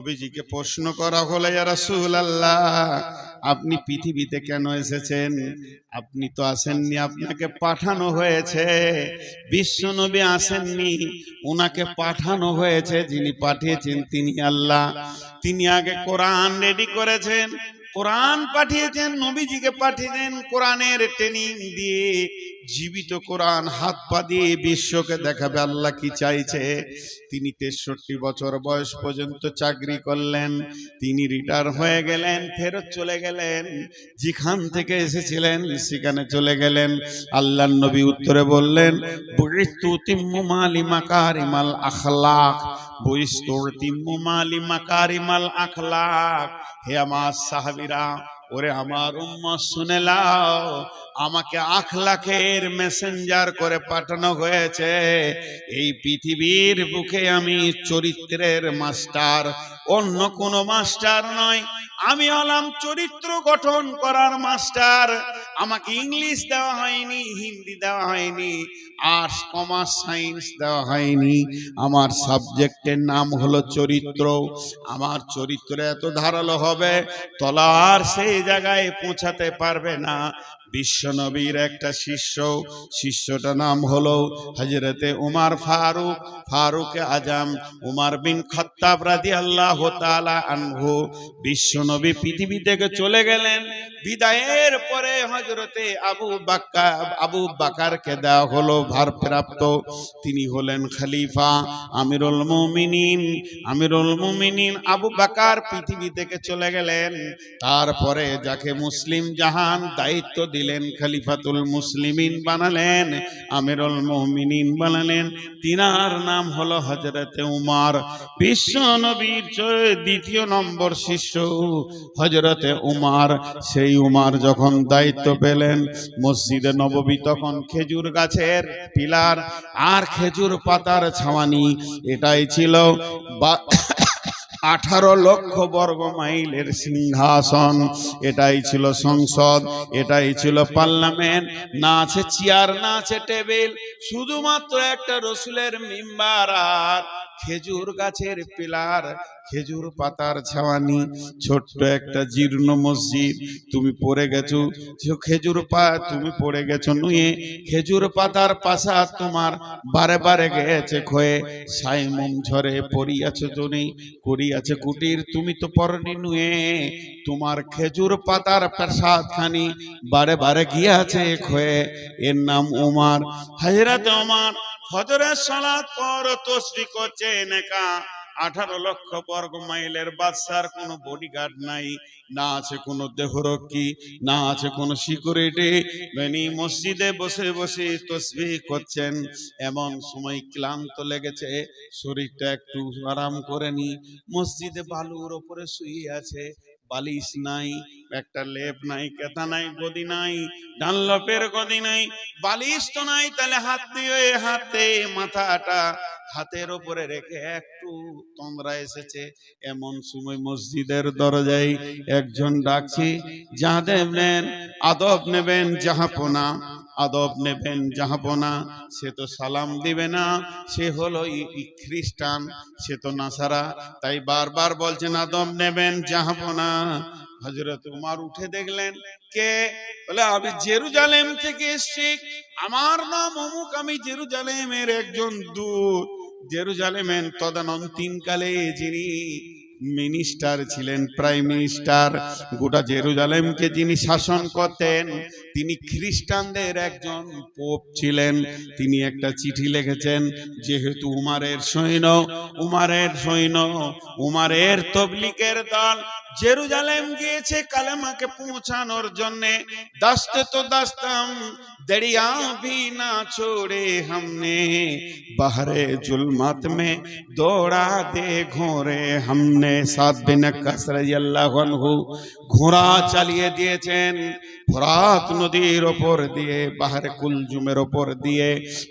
নবীজিকে প্রশ্ন করা হলো রাসুল আল্লাহ আপনি পৃথিবীতে কেন এসেছেন? আপনি তো আসেননি, আপনাকে পাঠানো হয়েছে। বিশ্ব নবী আসেননি ওনাকে পাঠানো হয়েছে, যিনি পাঠিয়েছেন, তিনি আল্লাহ। তিনি আগে কোরআন রেডি করেছেন কোরআন পাঠিয়েছেন, নবীজিকে পাঠিয়েছেন, কোরআনের ট্রেনিং দিয়ে জীবিত কোরআন হাত পা দিয়ে বিশ্বকে দেখাবে আল্লাহ কি চাইছে। তিনি তেষট্টি বছর বয়স পর্যন্ত চাকরি করলেন, তিনি রিটায়ার হয়ে গেলেন, ফেরত চলে গেলেন, যেখান থেকে এসেছিলেন সেখানে চলে গেলেন। আল্লাহ নবী উত্তরে বললেন বরিস্তু তিম্মু মালি মাকারিমাল আখলাক। বরিস্তু তিম্মু মালি মাকারিমাল আখলাক। হে আমার সাহাবীরা ওরে আমার উম্মত শুনে লাও আমাকে আখলাখের মেসেঞ্জার করে পাঠানো হয়েছে। এই পৃথিবীর বুকে আমি চরিত্রের মাস্টার অন্য কোনো মাস্টার নয় আমি হলাম চরিত্র গঠন করার মাস্টার আমাকে ইংলিশ দেওয়া হয়নি, হিন্দি দেওয়া হয়নি আর্টস কমার্স সায়েন্স দেওয়া হয়নি। আমার সাবজেক্টের নাম হলো চরিত্র। আমার চরিত্র এত ধারালো হবে, তলার সেই জায়গায় পৌঁছাতে পারবে না। বিশ্বনবীর একটা শিষ্য। শিষ্যটার নাম হলো হজরতে উমার ফারুক। ফারুক আজম, উমার বিন খত্তাব রাজি আল্লাহ আনহু। বিশ্বনবী পৃথিবী থেকে চলে গেলেন। বিদায়ের পরে হজরতে আবু বাক্কা, আবু বাকারকে দেওয়া হলো ভারপ্রাপ্ত। তিনি হলেন খলিফা আমিরুল মুমিনিন। আমিরুল মুমিনিন আবু বাকার পৃথিবী থেকে চলে গেলেন। তারপরে যাকে মুসলিম জাহান দায়িত্ব দিলেন খালিফাতুল মুসলিমিন বানালেন, আমিরুল মুমিনিন বানালেন। তিনার নাম হলো হজরতে উমার। বিশ্ব নবীর দ্বিতীয় নম্বর শিষ্য হজরতে উমার। সেই উমার যখন দায়িত্ব পেলেন মসজিদে নববী তখন খেজুর গাছের পিলার আর খেজুর পাতার ছাওয়ানি। এটাই ছিল বা- আঠারো লক্ষ বর্গ মাইলের সিংহাসন। এটাই ছিল সংসদ, এটাই ছিল পার্লামেন্ট। না আছে চেয়ার, না আছে টেবিল, শুধুমাত্র একটা রসুলের মিম্বার আর খেজুর গাছের পিলার, খেজুর পাতার ছাওয়ানি ছোট্ট একটা জীর্ণ মসজিদ। তুমি পড়ে গেছো খেজুর পা তুমি পড়ে গেছো নুয়ে, খেজুর পাতার পাশা তোমার বারে বারে গেছে ক্ষয়ে। সাইমম ঝরে পড়িয়াছো জনে, করিয়াছে কুটির, তুমি তো পরনি নুয়ে। তোমার খেজুর পাতার প্রসাদ খানি বারে বারে গিয়াছে খয়ে এর নাম উমার হাজরাত উমার ফজরের সালাত পর তসবি করছে নেকা আঠারো লক্ষ বর্গ মাইলের বাদশার কোনো বডিগার্ড নাই, না আছে কোনো দেহরক্ষী, না আছে কোনো সিকিউরিটি বেনি মসজিদে বসে বসে তসবি করছেন, এমন সময় ক্লান্ত লেগেছে, শরীরটা একটু আরাম করে নি মসজিদে বালুর ওপরে শুয়ে আছে বালিশ নাই, একটা লেপ নাই কেতা নাই, গদি নাই ডানলপের গদি নাই, বালিশ তো নাই, তাহলে হাত দিয়ে, হাতে, মাথাটা হাতের ওপরে রেখে একটু তন্দ্রা এসেছে। এমন সময় মসজিদের দরজায় একজন ডাকছি যা দেবেন আদব নেবেন, জাহাপনা। আদব নেবেন জাহাপনা সে তো সালাম দিবে না সে হলো খ্রিস্টান সে তো নাসারা। তাই বারবার বলছেন আদব নেবেন জাহাপনা হজরত উমার উঠে দেখলেন কে? বলে আমি জেরুজালেম থেকে এসছি। আমার নাম অমুক আমি জেরুজালেমের একজন দূত। জেরুজালেমের তদানন্তিনকালে যিনি মিনিস্টার ছিলেন প্রাইম মিনিস্টার গোটা জেরুজালেমকে যিনি শাসন করতেন তিনি খ্রিস্টানদের একজন পোপ ছিলেন তিনি একটা চিঠি লিখেছেন যেহেতু উমারের সৈন্য উমারের সৈন্য উমারের তবলিকের দল জেরুজালেম গিয়েছে কালেমাকে পৌঁছানোর জন্যে দাস্তে তো দাস্তাম दरिया भी ना छोड़े हमने बहरे जुल्मत में दौड़ा दे घोड़े हमने সাত বিন ঘোড়া চালিয়ে দিয়েছেন। ফরাত নদীর ওপর দিয়ে পাহাড়ে কুলজুমের ওপর দিয়ে।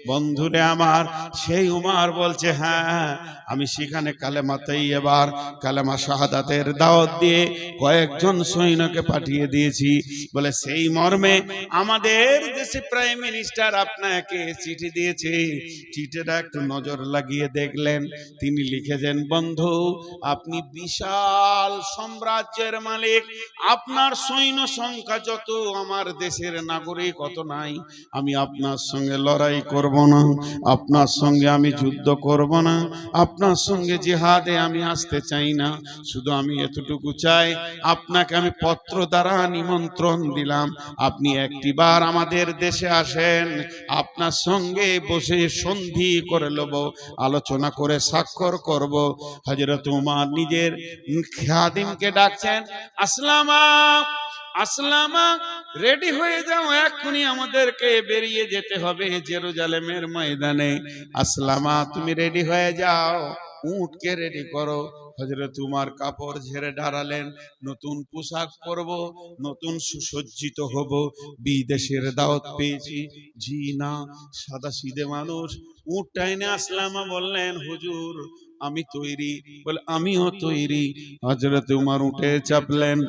বন্ধুরে আমার, সেই উমার বলছে হ্যাঁ আমি সেখানে কালেমাতেই এবার কালেমা শাহাদাতের দাওয়াত দিয়ে কয়েকজন সৈন্যকে পাঠিয়ে দিয়েছি। বলে, সেই মর্মে আমাদের দেশে প্রাইম মিনিস্টার আপনাকে চিঠি দিয়েছে। চিঠিটা একটু নজর লাগিয়ে দেখলেন। তিনি লিখেছেন বন্ধু, আপনি বিশাল সাম্রাজ্যের মালিক। আপনার সৈন্য সংখ্যা যত, আমার দেশের নাগরিক অত নাই। আমি আপনার সঙ্গে লড়াই করব না, আপনার সঙ্গে আমি যুদ্ধ করব না, আপনার সঙ্গে জিহাদে আমি আসতে চাই না। শুধু আমি এতটুকু চাই, আপনাকে আমি পত্র দ্বারা নিমন্ত্রণ দিলাম। আপনি একটিবার আমাদের দেশে আসেন, আপনার সঙ্গে বসে সন্ধি করে নেব আলোচনা করে স্বাক্ষর করব। হজরত উমার নিজের খাদিমকে ডাকছেন আসলামা আসলামা রেডি হয়ে যাও, এক্ষুনি আমাদেরকে বেরিয়ে যেতে হবে জেরুজালেমের ময়দানে। আসলামা তুমি রেডি হয়ে যাও উঠকে রেডি করো। হজরত উমার কাপড় ঝেড়ে দাঁড়ালেন নতুন পোশাক পরব, নতুন সুসজ্জিত হব, বিদেশের দাওয়াত পেয়েছি। জি না, সাদা সিদে মানুষ। উঠ টাইনে আসলামা বললেন, হুজুর আমি তৈরি বলে আমিও তৈরি। হজরত উমার উঠে চাপলেন।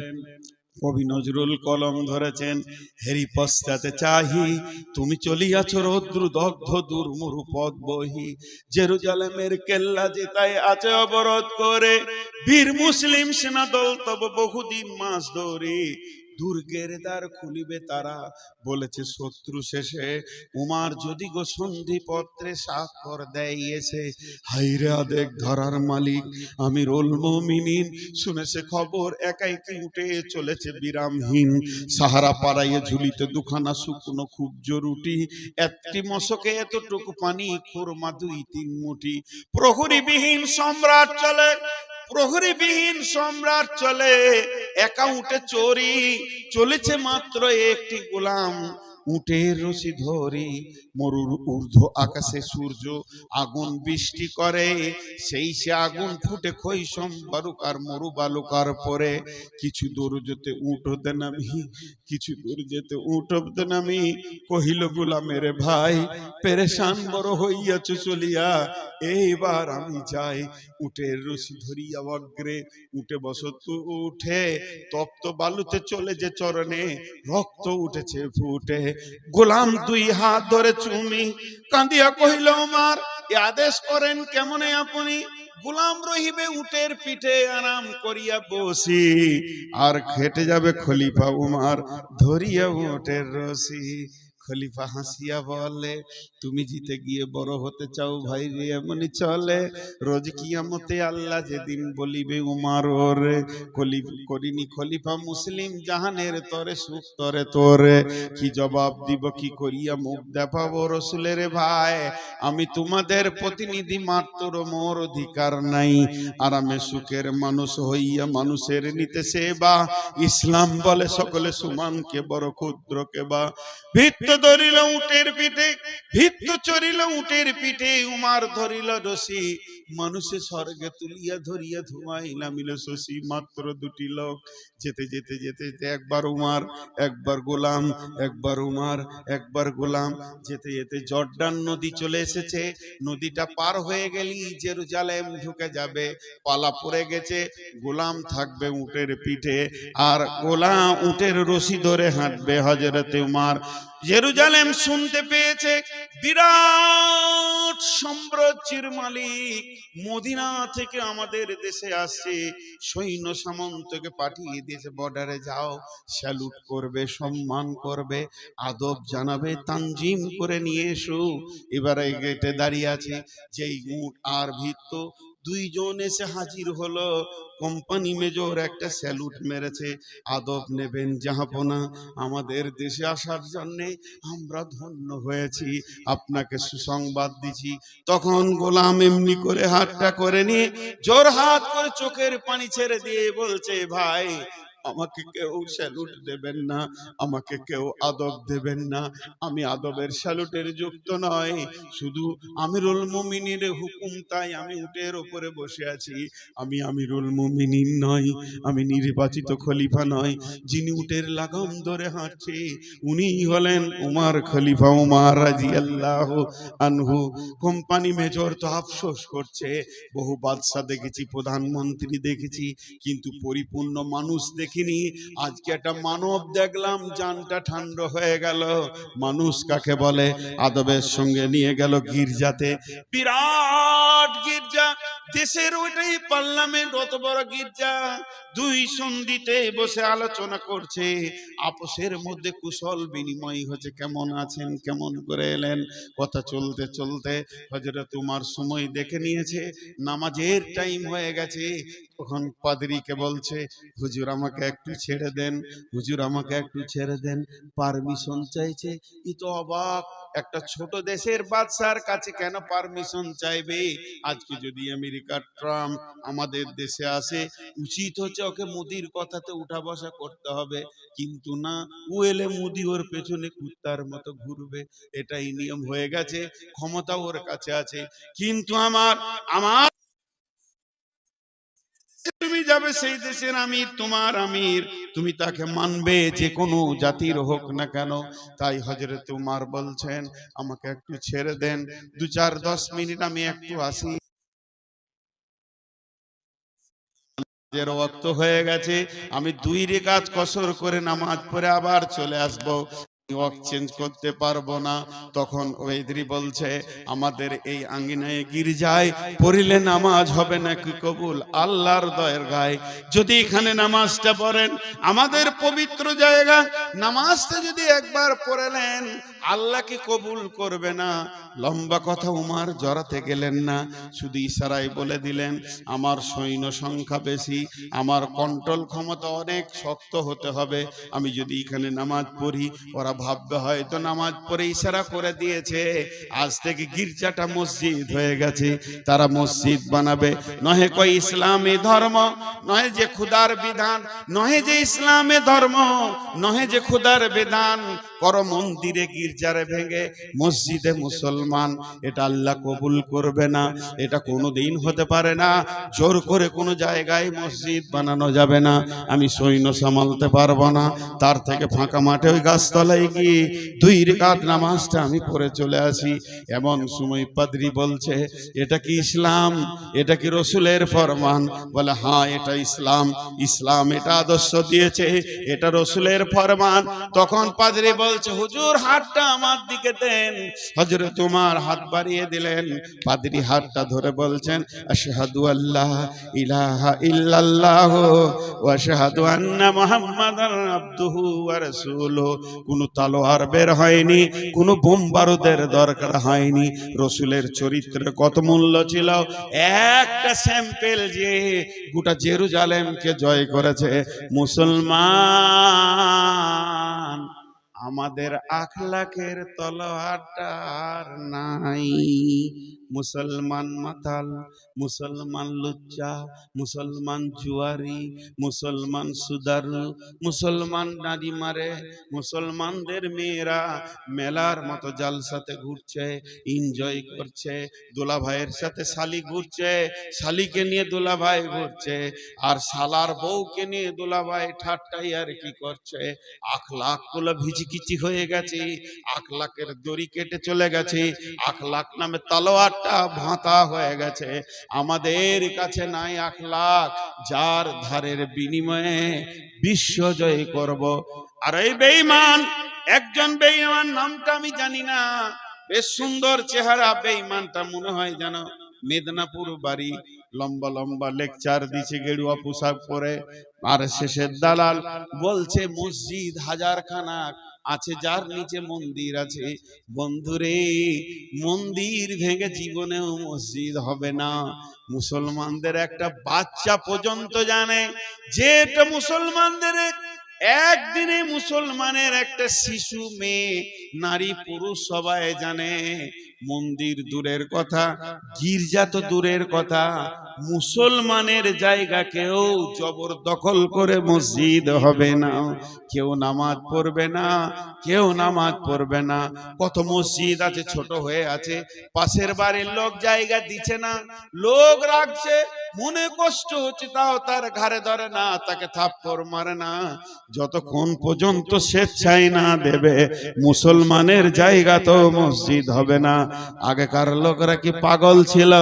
কবি নজরুল কলম ধরেছেন হেরি পশ্চাতে চাহি তুমি চলিয়াছ রৌদ্র দগ্ধ দুর্মুরু পদ বহি। জেরুজালেমের কেল্লা যেতায় আছে অবরোধ করে। বীর মুসলিম সেনা দল তব বহুদিন মাস ধরে। দুর্গের দ্বার খুলিবে তারা। বলেছে, শত্রু শেষে উমার যদি গো সন্ধি পত্রে স্বাক্ষর দেয়ছে হাইরে আদেক ধরার মালিক, আমি রোল মমিনিন। শুনেছে খবর একাই কি উঠে চলেছে বিরামহীন। সাহারা পাড়াইয়ে ঝুলিতে দুখানা শুকনো খুব জরুটি একটি মশকে এতটুকু পানি, খুরমা দুই তিন মুঠি। প্রহরীবিহীন সম্রাট চলে প্রহরীবিহীন সম্রাট চলে একাউন্টে চোরি চলেছে মাত্র একটি গোলাম। উটের রশি ধরি, মরুর ঊর্ধ্ব আকাশে সূর্য, আগুন বৃষ্টি করে, সেই সে আগুন ফুটে খৈসম বালুকার মরু বালুকার পরে। কিছু দূর যেতে উঠ হতে নামি, কিছু দূর যেতে উঠ হতে নামি, কহিল গোলামের ভাই, পেরেশান বড় হইয়াছ চলিয়া, এইবার আমি যাই। উটের রশি ধরিয়া অগ্রে, উঠে বসত উঠে, তপ্ত বালুতে চলে যে চরণে, রক্ত উঠেছে ফুটে। গোলাম দুই হাত ধরে চুমি কান্দিয়া কহিল আমার আদেশ করেন কেমনে আপনি? গোলাম রহিবে উটের পিঠে আরাম করিয়া বসি। আর খেটে যাবে খলিফা উমার, ধরিয়া উটের রশি। খলিফা হাসিয়া বলে, তুমি জিতে গিয়ে বড় হতে চাও ভাই রে, এমনি চলে। রোজ কিয়ামতে আল্লাহ যেদিন বলিবে, উমার ওরে করিনি খলিফা মুসলিম, জাহানের তরে সুখ তরে তোরে। কি জবাব দিব, কি করিয়া মুখ দেখাবো রসুলের ভাই? আমি তোমাদের প্রতিনিধি মাত্র, মোর অধিকার নাই। আরামে সুখের মানুষ হইয়া মানুষের নিতে সেবা। ইসলাম বলে, সকলে সুমানকে বড় ক্ষুদ্রকে বা ভিত্ত ধরিল উটের পিঠে, ভিত্ত চরিল উটের পিঠে, উমার ধরিল রশি। মানুষে স্বর্গে তুলিয়া ধরিয়া ধুমাইলা মিল শশী, মাত্র দুটি লোক। যেতে যেতে যেতে যেতে একবার উমার, একবার গোলাম, একবার উমার, একবার গোলাম। যেতে যেতে জর্ডান নদী চলে এসেছে। নদীটা পার হয়ে গেলি জেরুজালেম ঢুকে যাবে। পালা পড়ে গেছে, গোলাম থাকবে উটের পিঠে। আর গোলাম উটের রশি ধরে হাঁটবে হজরতে উমার। জেরুজালেম শুনতে পেয়েছে বিরাট সাম্রাজ্যের মালিক। মদিনা থেকে আমাদের দেশে আসছে। সৈন্য সামন্তকে পাঠিয়ে দিয়েছে বর্ডারে যাও স্যালুট করবে, সম্মান করবে, আদব জানাবে, তানজিম করে নিয়ে এসো। এবারে গেটে দাঁড়িয়ে আছে, যেই উট আর ভিত্ত দুইজন এসে হাজির হলো। কোম্পানি মেজর একটা স্যালুট মেরেছে। আদব নেবেন জাহাপনা। আমাদের দেশে আসার জন্যে আমরা ধন্য হয়েছি। আপনাকে সুসংবাদ দিছি। তখন গোলাম এমনি করে হাতটা করে নিয়ে জোর হাত করে চোখের পানি ছেড়ে দিয়ে বলছে, ভাই আমাকে কেউ স্যালুট দেবেন না, আমাকে কেউ আদব দেবেন না। আমি আদবের স্যালুটের যুক্ত নয় শুধু আমিরুল মুমিনের হুকুম তাই আমি উটের ওপরে বসে আছি। আমি আমিরুল মুমিনিন নয় আমি নির্বাচিত খলিফা নয় যিনি উটের লাগাম ধরে হাঁটছে, উনি হলেন উমার খলিফা উমার রাজি আল্লাহ আনহু। কোম্পানি মেজর তো আফসোস করছে, বহু বাদশা দেখেছি, প্রধানমন্ত্রী দেখেছি, কিন্তু পরিপূর্ণ মানুষ দেখে দেখিনি। আজকে একটা মানব দেখলাম, জানটা ঠান্ডা হয়ে গেল। মানুষ কাকে বলে? আদবের সঙ্গে নিয়ে গেল গির্জাতে। বিরাট গির্জা। দেশের ওইটাই পার্লামেন্ট, অত বড় গির্জা। দুই সন্ধিতে বসে আলোচনা করছে। আপোষের মধ্যে কুশল বিনিময় হচ্ছে। কেমন আছেন? কেমন করে এলেন? কথা চলতে চলতে হজরত তোমার সময় দেখে নিয়েছে। নামাজের টাইম হয়ে গেছে। তখন পাদরিকে বলছে, হুজুর, আমাকে একটু ছেড়ে দেন। হুজুর আমাকে একটু ছেড়ে দেন। পারমিশন চাইছে। ই তো অবাক। একটা ছোট দেশের বাদশার কাছে কেন পারমিশন চাইবে? আজকে যদি আমেরিকার ট্রাম্প আমাদের দেশে আসে, উচিত হচ্ছে ওকে মোদির কথাতে উঠা বসা করতে হবে। কিন্তু না, ও এলে মোদি ওর পেছনে কুত্তার মতো ঘুরবে। এটাই নিয়ম হয়ে গেছে। ক্ষমতা ওর কাছে আছে। কিন্তু আমার আমার তুমি যাবে সেই দেশের আমির, তোমার আমির। তুমি তাকে মানবে যে কোনো জাতির হোক না কেন। তাই হজরত উমার বলছেন, আমাকে একটু ছেড়ে দেন। দু চার দশ মিনিট আমি একটু আসি। রক্ত হয়ে গেছে। আমি দুই রেখাত কসর করে নামাজ পড়ে আবার চলে আসব। চেঞ্জ করতে পারব না। তখন ওয়েদরি বলছে, আমাদের এই আঙ্গিনায় গির্জায় পড়িলে নামাজ হবে নাকি কবুল? আল্লাহর দয়ের গায়ে। যদি এখানে নামাজটা পড়েন, আমাদের পবিত্র জায়গা। নামাজটা যদি একবার পড়েলেন আল্লাহকে কবুল করবে না? লম্বা কথা উমার জড়াতে গেলেন না। শুধু ইশারায় বলে দিলেন, আমার সৈন্য সংখ্যা বেশি, আমার কন্ট্রোল ক্ষমতা অনেক শক্ত হতে হবে। আমি যদি এখানে নামাজ পড়ি, ওরা ভাববে হয়তো নামাজ পড়ে ইশারা করে দিয়েছে। আজ থেকে গির্জাটা মসজিদ হয়ে গেছে। তারা মসজিদ বানাবে। নহে কই ইসলামী ধর্ম, নহে যে খুদার বিধান, নহে যে ইসলামে ধর্ম, নহে যে খুদার বিধান। কর মন্দিরে গির্জারে ভেঙে মসজিদে মুসলমান, এটা আল্লাহ কবুল করবে না। এটা কোনো দিন হতে পারে না। জোর করে কোনো জায়গায় মসজিদ বানানো যাবে না। আমি সৈন্য সামালতে পারব না। তার থেকে ফাঁকা মাঠে ওই গাছতলায় গিয়ে দুই রেখাত নামাজটা আমি পড়ে চলে আসি। এমন সময় পাদ্রি বলছে, এটা কি ইসলাম? এটা কি রসুলের ফরমান? বলে হ্যাঁ এটা ইসলাম। ইসলাম এটা আদর্শ দিয়েছে, এটা রসুলের ফরমান। তখন পাদ্রি বলছে, হুজুর, হাতটা আমার দিকে দেন। হজরে তোমার হাত বাড়িয়ে দিলেন। পাদ্রি হাতটা ধরে বলছেন, আশহাদু আল্লাহ ইলাহা ইল্লাল্লাহ ওয়া আশহাদু আন্না মুহাম্মাদান আবদুহু ওয়া রাসূলুহু। কোনো তালোয়ার বের হয়নি, কোনো বোম বারুদের দরকার হয়নি। রসুলের চরিত্রে কত মূল্য ছিল? একটা স্যাম্পেল যে গোটা জেরুজালেমকে জয় করেছে। মুসলমান, আমাদের আখলাকের তলোয়ারটার নাই। মুসলমান মাতাল, মুসলমান লুচ্চা, মুসলমান জুয়ারি, মুসলমান সুদারু, মুসলমান নারী মারে, মুসলমানদের মেয়েরা মেলার মতো জালসাতে ঘুরছে এনজয় করছে দোলা ভাইয়ের সাথে শালি ঘুরছে, শালিকে নিয়ে দোলা ভাই ঘুরছে, আর শালার বউকে নিয়ে দোলা ভাই ঠাট্টাই আর কি করছে। আখলাকগুলো ভিচিকিচি হয়ে গেছে আখলাকের দড়ি কেটে চলে গেছে আখলাক নামে তালোয়ারটা ভাঁতা হয়ে গেছে। আমাদের কাছে নাই আখলাক যার ধারের বিনিময়ে বিশ্ব জয় করব। আর এই বেঈমান, একজন বেঈমান নামটা আমি জানি না। বেশ সুন্দর চেহারা বেঈমানটা মনে হয় যেন মেদিনীপুর বাড়ি। লম্বা লম্বা লেকচার দিছে গেরুয়া পোশাক পরে। আর শেষের দালাল বলছে, মসজিদ হাজার খানা আছে যার নিচে মন্দির আছে। বন্ধুরে, মন্দির ভেঙে জীবনেও মসজিদ হবে না। মুসলমানদের একটা বাচ্চা পর্যন্ত জানে। যে এটা মুসলমানদের একদিনে মুসলমানের একটা শিশু, মেয়ে, নারী, পুরুষ সবাই জানে। মন্দির দূরের কথা, গির্জা তো দূরের কথা। মুসলমানের জায়গা কেউ জবরদখল করে মসজিদ হবে না। কেউ নামাজ পড়বে না, কেউ নামাজ পড়বে না। কত মসজিদ আছে, ছোট হয়ে আছে, পাশের বাড়ির লোক জায়গা দিচ্ছে না। লোক রাখছে, মনে কষ্ট হচ্ছে, তাও তার ঘাড়ে ধরে না, তাকে থাপ্পড় মারে না। যতক্ষণ পর্যন্ত স্বেচ্ছায় না দেবে, মুসলমানের জায়গা তো মসজিদ হবে না। আগেকার লোকরা কি পাগল ছিল?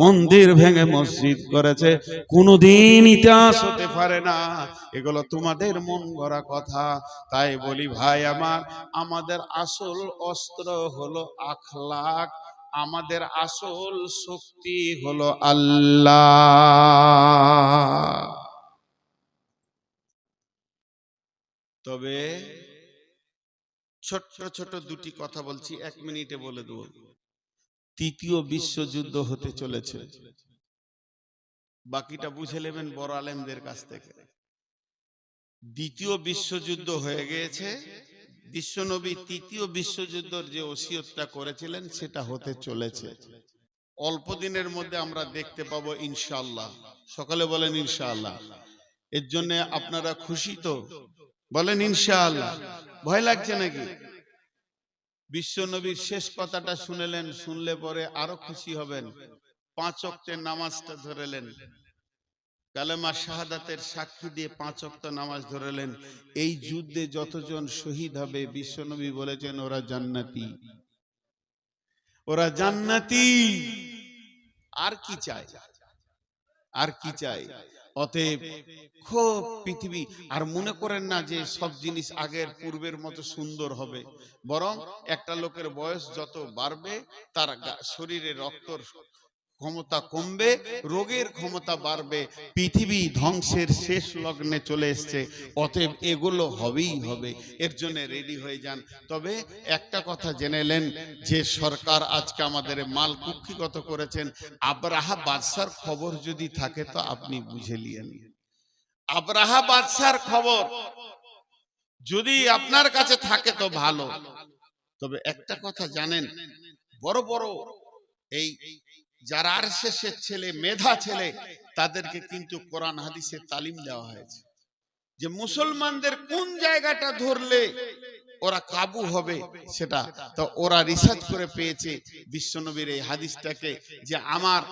মন্দির ভেঙে মসজিদ করেছে, কোনোদিন ইতিহাস হতে পারে না। এগুলো তোমাদের মন গড়া কথা। তাই বলি, ভাই আমার, আমাদের আসল অস্ত্র হলো আখলাক, আমাদের আসল শক্তি হলো আল্লাহ। তবে ছোট্ট ছোট দুটি কথা বলছি, এক মিনিটে বলে দেব। তৃতীয় বিশ্বযুদ্ধ হতে চলেছে। বাকিটা বুঝে নেবেন বড় আলেমদের কাছ থেকে। দ্বিতীয় বিশ্বযুদ্ধ হয়ে গিয়েছে। বিশ্বনবী তৃতীয় বিশ্বযুদ্ধের যে ওসিয়তটা করেছিলেন সেটা হতে চলেছে। অল্প দিনের মধ্যে আমরা দেখতে পাবো ইনশাআল্লাহ। সকালে বলেন ইনশাআল্লাহ। এর জন্য আপনারা খুশি তো? বলেন ইনশাআল্লাহ। ভয় লাগছে নাকি? বিশ্বনবীর শেষ কথাটা শুনেলেন শুনলে পরে আরও খুশি হবেন। পাঁচ অক্টের নামাজটা ধরেলেন। কালেমা শাহাদাতের সাক্ষী দিয়ে পাঁচ অক্ত নামাজ ধরেলেন। এই যুদ্ধে যতজন শহীদ হবে, বিশ্বনবী বলেছেন, ওরা জান্নাতি। ওরা জান্নাতি। আর কি চাই আর কি চাই অতএব খুব পৃথিবী। আর মনে করেন না যে সব জিনিস আগের পূর্বের মতো সুন্দর হবে। বরং একটা লোকের বয়স যত বাড়বে, তার শরীরে রক্তর ক্ষমতা কমবে, রোগের ক্ষমতা বাড়বে, পৃথিবী ধ্বংসের শেষ লগ্নে চলে এসছে। অতএব এগুলো হবেই হবে। এর জন্য রেডি হয়ে যান। তবে একটা কথা জেনেলেন যে সরকার আজকে আমাদের মাল কুক্ষিগত করেছেন। আবরাহা বাদশার খবর যদি থাকে তো আপনি বুঝে লিয়েন আবরাহা বাদশার খবর যদি আপনার কাছে থাকে তো ভালো। তবে একটা কথা জানেন, বড় বড় এই যারা আর শেষের ছেলে, মেধা ছেলে, তাদেরকে কিন্তু কোরআন হাদিসের তালিম দেওয়া হয়েছে। যে মুসলমানদের কোন জায়গাটা ধরলে ওরা কাবু হবে সেটা। তো ওরা রিসার্চ করে পেয়েছে বিশ্বনবীর এই হাদিসটাকে যে আমার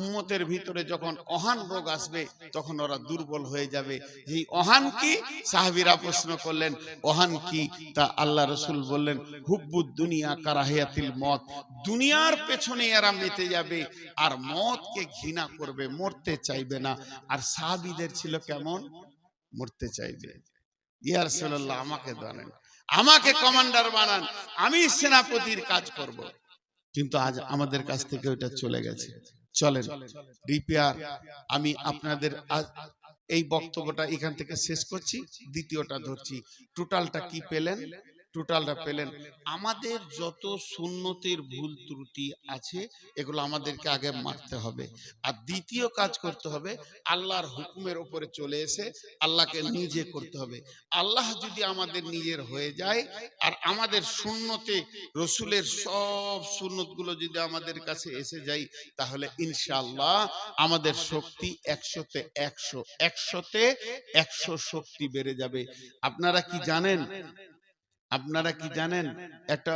উম্মতের ভিতরে যখন অহান রোগ আসবে তখন ওরা দুর্বল হয়ে যাবে। এই অহান কি? সাহাবিরা প্রশ্ন করলেন অহান কি? তা আল্লাহ রসুল বললেন হুব্বুদ দুনিয়া কারাহিয়াতিল মত। দুনিয়ার পেছনে এরা মেতে যাবে আর মতকে ঘৃণা করবে মরতে চাইবে না। আর সাহাবিদের ছিল কেমন? মরতে চাইবে। ইয়ার সাল্লাহ আমাকে জানেন। আমাকে কমান্ডার বানান আমি সেনাপতির কাজ করব। কিন্তু আজ আমাদের কাছ থেকে ওইটা চলে গেছে। চলেন রিপেয়ার আমি আপনাদের এই বক্তব্যটা এখান থেকে শেষ করছি। দ্বিতীয়টা ধরছি। টোটালটা কি পেলেন? টোটালটা পেলেন। আমাদের যত সুন্নতির ভুল ত্রুটি আছে, এগুলো আমাদেরকে আগে মারতে হবে। আর দ্বিতীয় কাজ করতে হবে, আল্লাহর হুকুমের ওপরে চলে এসে আল্লাহকে নিজে করতে হবে। আল্লাহ যদি আমাদের নিজের হয়ে যায়, আর আমাদের শূন্যতে রসুলের সব সুন্নতগুলো যদি আমাদের কাছে এসে যায়, তাহলে ইনশাআল্লাহ আমাদের শক্তি একশোতে একশো একশোতে একশো শক্তি বেড়ে যাবে। আপনারা কি জানেন? আপনারা কি জানেন? একটা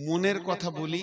মনের কথা বলি।